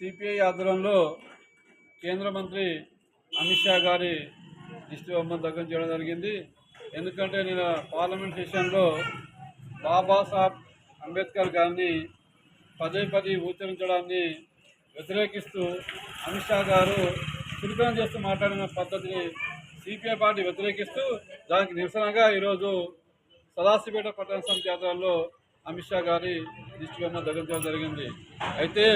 CPI ఆధ్వర్యంలో కేంద్ర మంత్రి అమిత్ షా గారి దిష్టి బొమ్మను దగ్గర చేయడం జరిగింది. ఎందుకంటే నేను పార్లమెంట్ సెషన్లో బాబాసాహెబ్ అంబేద్కర్ గారిని పదే పదే ఉచ్చరించడాన్ని వ్యతిరేకిస్తూ అమిత్ షా గారు చురుకనం చేస్తూ మాట్లాడిన పద్ధతిని సిపిఐ పార్టీ వ్యతిరేకిస్తూ దానికి నిరసనగా ఈరోజు సదాశిపేట పట్టణ సమితి అమిత్ షా గారి దిష్టి బొమ్మ జరిగింది. అయితే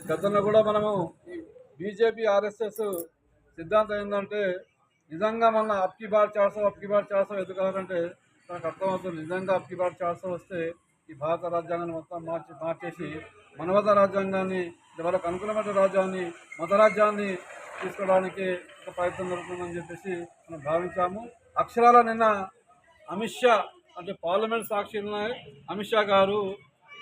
గతంలో కూడా మనము ఈ బీజేపీ ఆర్ఎస్ఎస్ సిద్ధాంతం ఏంటంటే నిజంగా మన అప్కి బార్ చార్సో అప్కి బార్ చార్సో ఎదుగుతారంటే మనకు అర్థమవుతుంది. నిజంగా అప్కి బార్ చార్సో వస్తే ఈ భారత రాజ్యాంగాన్ని మొత్తం మార్చి మార్చేసి మనవత రాజ్యాంగాన్ని వాళ్ళకు అనుకూలమైన రాజ్యాన్ని మత రాజ్యాన్ని తీసుకోవడానికి ఒక ప్రయత్నం జరుగుతుందని చెప్పేసి మనం భావించాము. అక్షరాల నిన్న అమిత్ షా అంటే పార్లమెంట్ సాక్షి అమిత్ షా గారు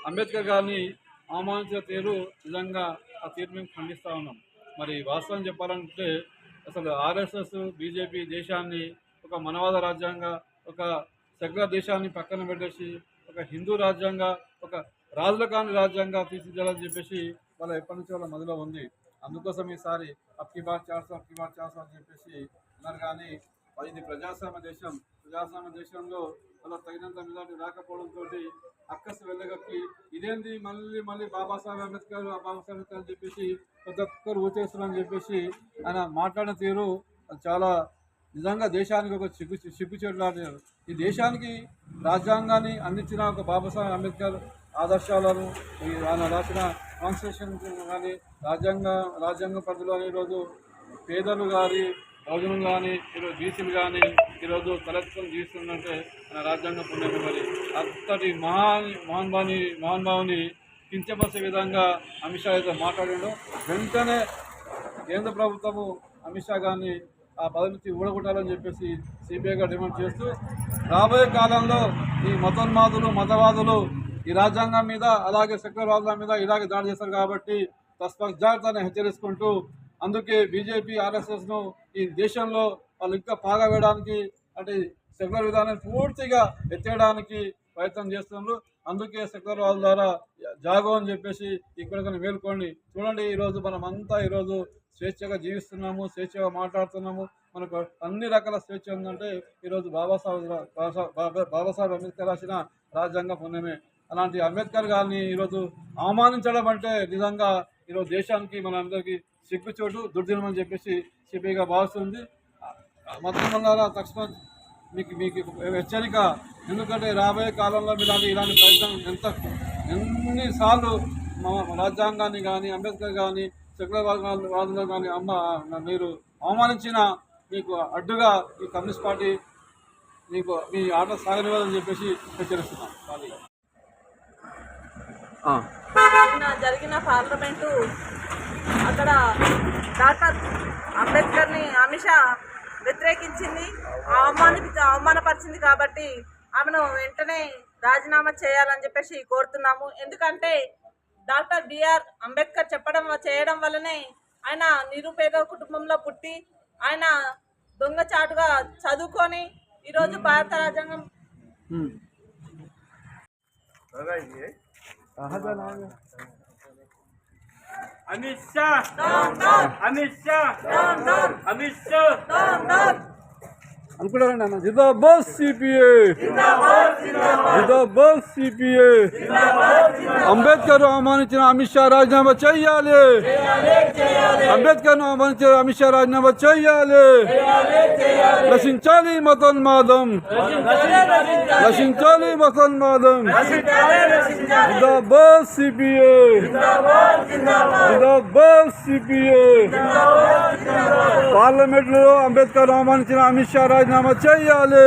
అంబేద్కర్ గారిని అవమానించిన తీరు నిజంగా ఆ తీరు మేము ఖండిస్తూ ఉన్నాం. మరి వాస్తవం చెప్పాలంటే అసలు ఆర్ఎస్ఎస్ బీజేపీ దేశాన్ని ఒక మనవాద రాజ్యాంగ ఒక సెక్యులర్ దేశాన్ని పక్కన పెట్టేసి ఒక హిందూ రాజ్యాంగ ఒక రాజుల కాని రాజ్యాంగ తీర్చిదిద్దాలని చెప్పేసి వాళ్ళ ఎప్పటి నుంచి వాళ్ళ మదిలో ఉంది. అందుకోసం ఈసారి అప్కి బార్ చేస్తాం అప్కి బార్ చేస్తాం అని చెప్పేసి అన్నారు కానీ ఇది ప్రజాస్వామ్య దేశం. ప్రజాస్వామ్య దేశంలో వాళ్ళ తగినంత మెజార్టీ రాకపోవడంతో అక్కస్ వెళ్ళగక్కి. ఇదేంది? మళ్ళీ మళ్ళీ బాబాసాహెబ్ అంబేద్కర్ బాబాసాహెబ్ అంబేద్కర్ అని చెప్పేసి ప్రతి ఒక్కరు ఊచేస్తున్నారని చెప్పేసి ఆయన మాట్లాడిన తీరు చాలా నిజంగా దేశానికి ఒక సిగ్గు సిగ్గుచేటు ఈ దేశానికి రాజ్యాంగాన్ని అందించిన ఒక బాబాసాహెబ్ అంబేద్కర్ ఆదర్శాలను ఆయన రాసిన కాన్స్టిట్యూషన్ కానీ రాజ్యాంగ రాజ్యాంగ పరిధిలో ఈరోజు పేదలు కానీ బహుజనులు కానీ ఈరోజు బీసీలు కానీ ఈరోజు తలెత్తుకొని జీవిస్తుందంటే మన రాజ్యాంగ పుణ్యమే మరి. అంతటి మహాన్ మహాన్భాని మహాన్భావుని కించపరిచే విధంగా అమిత్ షా అయితే మాట్లాడాడు. వెంటనే కేంద్ర ప్రభుత్వము అమిత్ షా గారిని ఆ పదవి ఊడగొట్టాలని చెప్పేసి సిబిఐగా డిమాండ్ చేస్తూ రాబోయే కాలంలో ఈ మతోన్మాదులు మతవాదులు ఈ రాజ్యాంగం మీద అలాగే సెక్యులర్వాదుల మీద ఇలాగే దాడి చేస్తారు కాబట్టి తస్మాత్ జాగ్రత్తని హెచ్చరిస్తుంటూ అందుకే బీజేపీ ఆర్ఎస్ఎస్ను ఈ దేశంలో వాళ్ళు ఇంకా పాగా వేయడానికి అంటే సెక్యులర్ విధానాన్ని పూర్తిగా ఎత్తేయడానికి ప్రయత్నం చేస్తున్నారు. అందుకే సెక్యులర్ వాళ్ళ ద్వారా జాగో అని చెప్పేసి ఇక్కడ మేల్కోండి చూడండి ఈరోజు మనం అంతా ఈరోజు స్వేచ్ఛగా జీవిస్తున్నాము స్వేచ్ఛగా మాట్లాడుతున్నాము. మనకు అన్ని రకాల స్వేచ్ఛ ఉందంటే ఈరోజు బాబాసాహెబ్ బాబా- బాబాసాహెబ్ అంబేద్కర్ రాసిన రాజ్యాంగ పుణ్యమే. అలాంటి అంబేద్కర్ గారిని ఈరోజు అవమానించడం అంటే నిజంగా ఈరోజు దేశానికి మనందరికీ సిగ్గుచోటు దుర్దినం అని చెప్పేసి సిపిఐగా భావిస్తుంది. మొత్తం ద్వారా తక్షణ మీకు మీకు హెచ్చరిక ఎందుకంటే రాబోయే కాలంలో ఇలాంటి ఇలాంటి ప్రయత్నం ఎంత ఎన్నిసార్లు మా రాజ్యాంగాన్ని కానీ అంబేద్కర్ కానీ సెక్యులర్ వాదులు వాదులు కానీ అమ్మ మీరు అవమానించిన మీకు అడ్డుగా ఈ కమ్యూనిస్ట్ పార్టీ మీకు మీ ఆట సాగనివ్వాలని చెప్పేసి హెచ్చరిస్తున్నాం. జరిగిన పార్లమెంటు అక్కడ డాక్టర్ అంబేద్కర్ని అమిత్ షా వ్యతిరేకించింది. అవమాని అవమానపరిచింది కాబట్టి ఆమెను వెంటనే రాజీనామా చేయాలని చెప్పేసి కోరుతున్నాము. ఎందుకంటే డాక్టర్ బిఆర్ అంబేద్కర్ చెప్పడం చేయడం వల్లనే ఆయన నిరుపేద కుటుంబంలో పుట్టి ఆయన దొంగచాటుగా చదువుకొని ఈరోజు భారత రాజ్యాంగం అమిత్ షా అమిత్ షా అమిత్ షా అనుకుంటారండి అన్న జిందాబాద్ సిపిఏ జిందాబాద్ సిపిఏ అంబేద్కర్ అవమానించిన అమిత్ షా రాజీనామా చెయ్యాలి అంబేద్కర్ అవమానించిన అమిత్ షా రాజీనామా చెయ్యాలి రచించాలి మతోన్మాదం. రచించాలి మతోన్మాదం. జిందాబాద్ సిపిఏ జిందాబాద్ సిపిఏ పార్లమెంట్లో అంబేద్కర్ అవమానించిన అమిత్ షా రాజీనామా చేయాలి.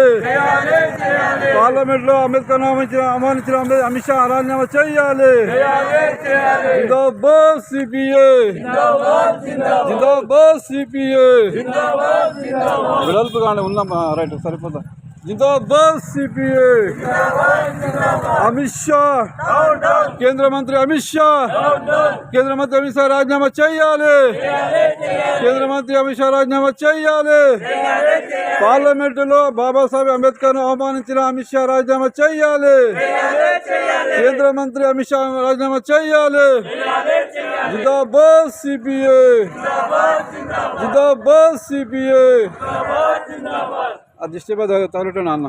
పార్లమెంట్లో అంబేద్కర్ అవమానించిన అంబే- అమిత్ షా రాజీనామా చేయాలి. జిందాబాద్ సిపిఐ. జిందాబాద్ సిపిఐ. వెడల్పుగానే ఉన్నాం రైట్ సరిపోతా జిందాబాద్ సిపిఐ అమిత్ షా కేంద్ర మంత్రి అమిత్ షా కేంద్ర మంత్రి అమిత్ షా రాజీనామా చేయాలి కేంద్ర మంత్రి అమిత్ షా రాజీనామా చేయాలి పార్లమెంటులో బాబాసాహెబ్ అంబేద్కర్ను అవమానించిన అమిత్ షా రాజీనామా చేయాలి కేంద్ర మంత్రి అమిత్ షా రాజీనామా చేయాలి జిందాబాద్ సిపిఐ జిందాబాద్ సిపిఐ ఆ దిష్టి తగలటం నాన్న